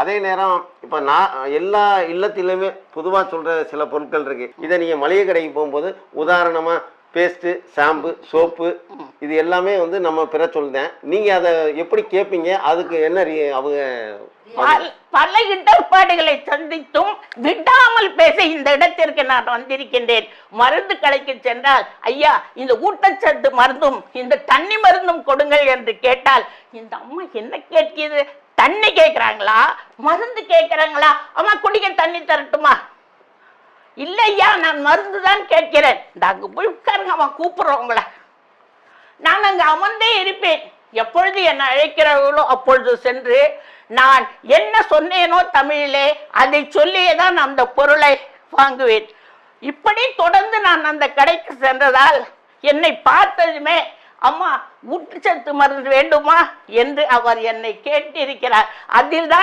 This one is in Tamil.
அதே நேரம் இப்போ நான் எல்லா இல்லத்திலுமே பொதுவாக சொல்கிற சில பொருட்கள் இருக்குது இதை நீங்கள் மளிகை கடைக்கு போகும்போது உதாரணமாக பேஸ்ட்டு ஷாம்பு சோப்பு இது எல்லாமே வந்து நம்ம பிற சொல்லுதேன் நீங்கள் அதை எப்படி கேட்பீங்க அதுக்கு என்ன ரீ- அவங்க பல இடர்பாடுகளை சந்தித்தும் விடாமல் பேச இந்த இடத்திற்கு நான் வந்திருக்கின்றேன். மருந்து கடைக்கு சென்றால் ஐயா இந்த ஊட்டச்சத்து மருந்தும் இந்த தண்ணி மருந்தும் கொடுங்கள் என்று கேட்டால் இந்த அம்மா என்ன கேட்கிறது? தண்ணி கேட்குறாங்களா மருந்து கேட்குறாங்களா அம்மா குடிக்க தண்ணி தரட்டுமா? இல்லையா நான் மருந்து தான் கேட்கிறேன். இந்த அங்கே போய் உட்காருங்க அவன் கூப்பிடுறோம் உங்களை நான் அங்கே அமர்ந்தே இருப்பேன். எப்பொழுது என்னை அழைக்கிறார்களோ அப்பொழுது சென்று நான் என்ன சொன்னேனோ தமிழிலே அதை சொல்லியே தான் அந்த பொருளை வாங்குவேன். இப்படி தொடர்ந்து நான் அந்த கடைக்கு சென்றதால் என்னை பார்த்ததுமே அம்மா ஊட்டச்சத்து மருந்து வேண்டுமா? என்று அவர் என்னை கேட்டிருக்கிறார். அதில் தான்